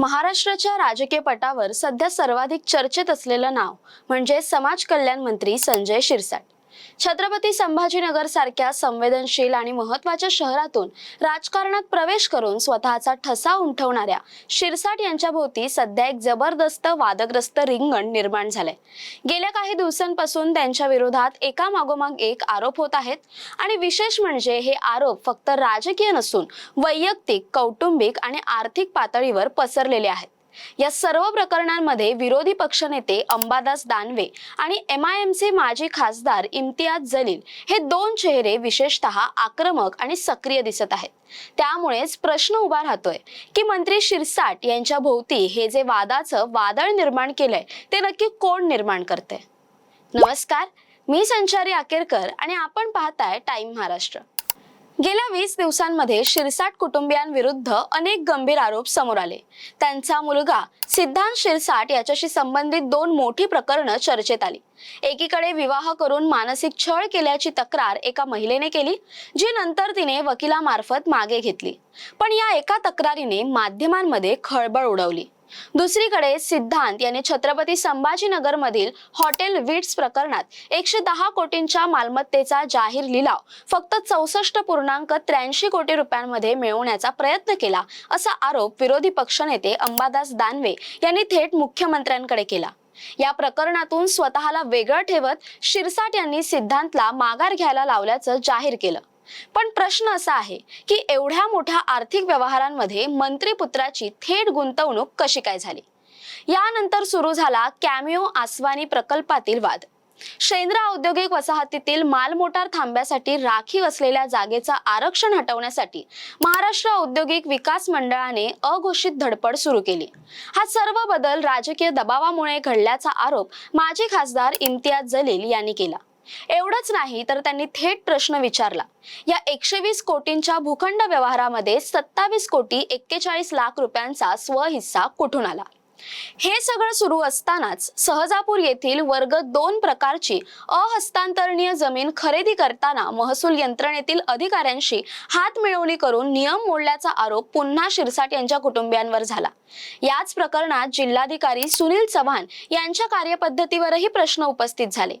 महाराष्ट्राच्या राजकीय पटावर सध्या सर्वाधिक चर्चेत असलेलं नाव म्हणजे समाज कल्याण मंत्री संजय शिरसाट. छत्रपती संभाजीनगर सारख्या संवेदनशील आणि महत्त्वाच्या शहरातून राजकारणात प्रवेश करून स्वतःचा ठसा उमटवणाऱ्या शिरसाट यांच्या भोवती सध्या एक जबरदस्त वादग्रस्त रिंगण निर्माण झालंय. गेल्या काही दिवसांपासून त्यांच्या विरोधात एका मागोमाग एक आरोप होत आहेत आणि विशेष म्हणजे हे आरोप फक्त राजकीय नसून वैयक्तिक कौटुंबिक आणि आर्थिक पातळीवर पसरलेले आहेत. या सर्व प्रकरणांमध्ये विरोधी पक्षनेते अंबादास दानवे आणि एम आय एम चे माजी खासदार इम्तियाज जलील हे दोन चेहरे विशेषतः आक्रमक आणि सक्रिय दिसत आहेत. त्यामुळेच प्रश्न उभा राहतोय की मंत्री शिरसाट यांच्या भोवती हे जे वादाचं वादळ निर्माण केलंय ते नक्की कोण निर्माण करते नमस्कार मी संचारी आकेरकर आणि आपण पाहताय टाइम महाराष्ट्र. गेल्या वीस दिवसांमध्ये शिरसाट कुटुंबियांविरुद्ध अनेक गंभीर आरोप समोर आले. त्यांचा मुलगा सिद्धांत शिरसाट याच्याशी संबंधित दोन मोठी प्रकरणं चर्चेत आली. एकीकडे विवाह करून मानसिक छळ केल्याची तक्रार एका महिलेने केली जी नंतर तिने वकिलामार्फत मागे घेतली. पण या एका तक्रारीने माध्यमांमध्ये खळबळ उडवली. दुसरीकडे सिद्धांत यांनी छत्रपती संभाजीनगर मधील हॉटेल विट्स प्रकरणात एकशे दहा कोटींच्या मालमत्तेचा जाहीर लिलाव फक्त चौसष्ट पूर्णांक त्र्याऐंशी कोटी रुपयांमध्ये मिळवण्याचा प्रयत्न केला असा आरोप विरोधी पक्षनेते अंबादास दानवे यांनी थेट मुख्यमंत्र्यांकडे केला. या प्रकरणातून स्वतःला वेगळं ठेवत शिरसाट यांनी सिद्धांतला माघार घ्यायला लावल्याचं जाहीर केलं. पण प्रश्न असा आहे की एवढ्या मोठ्या आर्थिक व्यवहारांमध्ये मंत्रीपुत्राची थेट गुंतवणूक कशी काय झाली? यानंतर सुरू झाला कॅमिओ आसवानी प्रकल्पातील वाद. शेंद्रा औद्योगिक वसाहतीतील मालमोटार थांब्यासाठी राखीव असलेल्या जागेचा आरक्षण हटवण्यासाठी महाराष्ट्र औद्योगिक विकास मंडळाने अघोषित धडपड सुरू केली. हा सर्व बदल राजकीय दबावामुळे घडल्याचा आरोप माजी खासदार इम्तियाज जलील यांनी केला. एवढंच नाही तर त्यांनी थेट प्रश्न विचारला. या एकशे वीस कोटींच्या भूखंड व्यवहारामध्ये सत्तावीस कोटी एक्केचाळीस लाख रुपयांचा स्वहिस्सा कुठून आला? हे सगळं सुरू असतानाच सहजापूर येथील वर्ग दोन प्रकारची अहस्तांतरणीय जमीन खरेदी करताना महसूल यंत्रणेतील अधिकाऱ्यांशी हात मिळवणी करून नियम मोडल्याचा आरोप पुन्हा शिरसाट यांच्या कुटुंबियांवर झाला. याच प्रकरणात जिल्हाधिकारी सुनील चव्हाण यांच्या कार्यपद्धतीवरही प्रश्न उपस्थित झाले.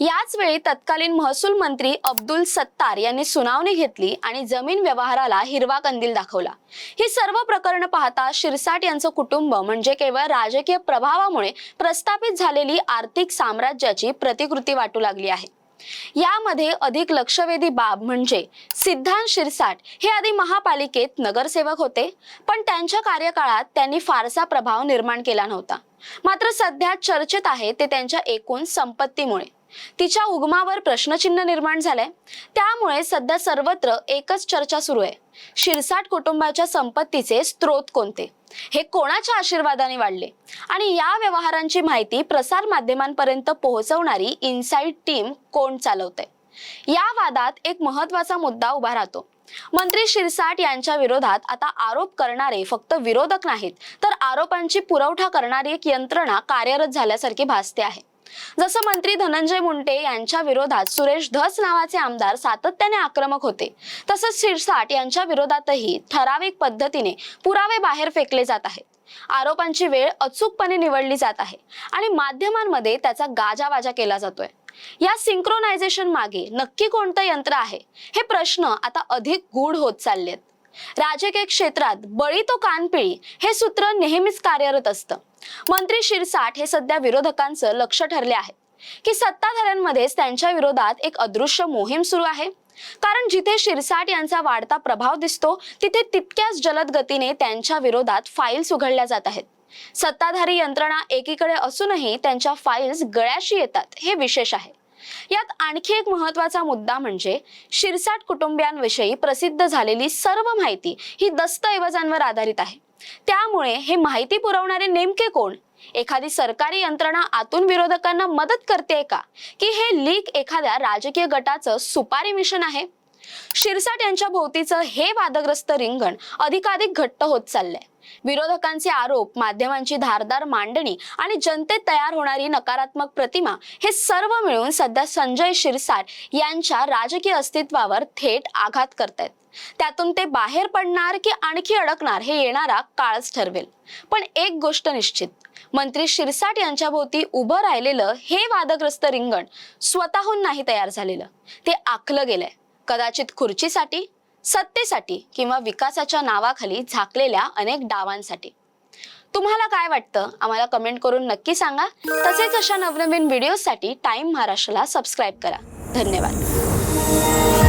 याच वेळी तत्कालीन महसूल मंत्री अब्दुल सत्तार यांनी सुनावणी घेतली आणि जमीन व्यवहाराला हिरवा कंदील दाखवला. ही सर्व प्रकरण पाहता शिरसाट यांचं कुटुंब म्हणजे केवळ राजकीय प्रभावामुळे प्रस्थापित झालेली आर्थिक साम्राज्याची प्रतिकृती वाटू लागली आहे. यामध्ये अधिक लक्षवेधी बाब म्हणजे सिद्धांत शिरसाट हे आधी महापालिकेत नगरसेवक होते पण त्यांच्या कार्यकाळात त्यांनी फारसा प्रभाव निर्माण केला नव्हता. मात्र सध्या चर्चेत आहे ते त्यांच्या एकूण संपत्तीमुळे. तिच्या उगमावर प्रश्नचिन्ह निर्माण झालंय. त्यामुळे सध्या सर्वत्र एकच चर्चा सुरू आहे. शिरसाट कुटुंबाच्या संपत्तीचे स्रोत कोणते? हे कोणाच्या आशीर्वादाने वाढले? आणि या व्यवहारांची माहिती प्रसार माध्यमांपर्यंत पोहोचवणारी इनसाइड टीम कोण चालवते? या वादात एक महत्त्वाचा मुद्दा उभा राहतो. मंत्री शिरसाट यांच्या विरोधात आता आरोप करणारे फक्त विरोधक नाहीत तर आरोपांची पुरवठा करणारी एक यंत्रणा कार्यरत झाल्यासारखी भासते आहे. जसं मंत्री धनंजय मुंडे यांच्या विरोधात सुरेश धस नावाचे आमदार सातत्याने आक्रमक होते तसंच शिरसाट यांच्या विरोधातही ठराविक पद्धतीने पुरावे बाहेर फेकले जात आहेत. आरोपांची वेळ अचूकपणे निवडली जात आहे आणि माध्यमांमध्ये त्याचा गाजावाजा केला जातोय. या सिंक्रोनायझेशन मागे नक्की कोणतं यंत्र आहे हे प्रश्न आता अधिक गूढ होत चाललेत. राजकीय क्षेत्रात बळी तो कानपिळी हे सूत्र नेहमीच कार्यरत असतं. मंत्री शिरसाट हे सध्या विरोधकांचं लक्ष ठरले आहे की सत्ताधाऱ्यांमध्येच त्यांच्या विरोधात एक अदृश्य मोहीम सुरू आहे. कारण जिथे शिरसाट यांचा वाढता प्रभाव दिसतो तिथे तितक्याच जलद गतीने त्यांच्या विरोधात फाईल्स उघडल्या जात आहेत. सत्ताधारी यंत्रणा एकीकडे असूनही त्यांच्या फाईल्स गळ्याशी येतात हे विशेष आहे. यात आणखी एक महत्त्वाचा मुद्दा म्हणजे शिरसाट कुटुंबियांविषयी प्रसिद्ध झालेली सर्व माहिती ही दस्तऐवजांवर आधारित आहे. त्यामुळे हे माहिती पुरवणारे नेमके कोण? एखादी सरकारी यंत्रणा आतून विरोधकांना मदत करते का? की हे लीक एखाद्या राजकीय गटाचं सुपारी मिशन आहे? शिरसाट यांच्या भोवतीचं हे वादग्रस्त रिंगण अधिकाधिक घट्ट होत चाललंय. विरोधकांचे आरोप माध्यमांची धारदार मांडणी आणि जनतेत तयार होणारी नकारात्मक प्रतिमा हे सर्व मिळून सध्या संजय शिरसाट यांच्या राजकीय अस्तित्वावर थेट आघात करतायत. त्यातून ते बाहेर पडणार की आणखी अडकणार हे येणारा काळच ठरवेल. पण एक गोष्ट निश्चित मंत्री शिरसाट यांच्या भोवती उभं राहिलेलं हे वादग्रस्त रिंगण स्वतःहून नाही तयार झालेलं. ते आखलं गेलंय. कदाचित खुर्चीसाठी सत्तेसाठी किंवा विकासाच्या नावाखाली झाकलेल्या अनेक डावांसाठी. तुम्हाला काय वाटतं? आम्हाला कमेंट करून नक्की सांगा. तसेच अशा नवनवीन व्हिडिओसाठी टाईम महाराष्ट्राला सबस्क्राईब करा. धन्यवाद.